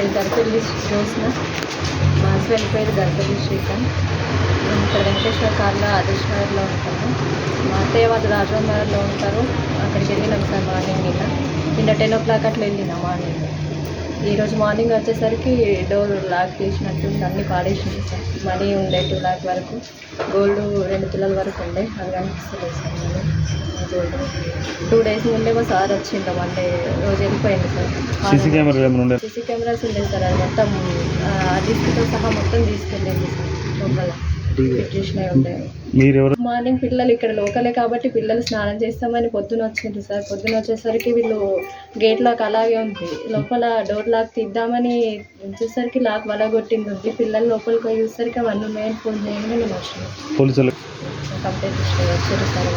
జ్యోత్స్న మా హస్బెండ్ పేరు గణపతి శ్రీకాంత్ మేము ఇక్కడ వెంకటేశ్వర కార్లో ఆదర్శ్ నగర్లో ఉంటాము. మా అత్తయ్య వాళ్ళు రాజరామ్ నగర్లో ఉంటారు. అక్కడికి వెళ్ళినాం సార్ మార్నింగ్ నిన్న. నిన్న టెన్ ఓ క్లాక్ అట్లా వెళ్ళినా మార్నింగ్. ఈరోజు మార్నింగ్ వచ్చేసరికి డోర్ లాక్ చేసినట్టు అన్నీ పాడేసింది సార్ మనీ ఉండే టూ ల్యాక్ వరకు గోల్డ్ రెండు తులాల వరకు ఉండే అది కనిపిస్తుంది sir money gold two days ముందే మా సార్ వచ్చిండు మండే రోజు వెళ్ళిపోయింది సార్. సీసీ ఉండే? సీసీ కెమెరాస్ ఉండే సార్ అది మొత్తం ఆ, డిస్క్తో సహా మొత్తం తీసుకెళ్ళింది సార్ లోపల. మీరెవరు? మార్నింగ్ పిల్లలు ఇక్కడ లోకలే కాబట్టి పిల్లలు స్నానం చేస్తామని పొద్దున వచ్చిండ్రు సార్. పొద్దున వచ్చేసరికి వీళ్ళు గేట్ లాక్ అలాగే ఉంది. లోపల డోర్ లాక్ తీద్దామని వచ్చేసరికి లాక్ వలగొట్టింది ఉంది పిల్లలు లోపలికి పోయి చూసేసరికి అవన్నీ ఉన్నాయని ఫోన్ చేయగానే నేను పోలీసులు కంప్లైంట్ సార్.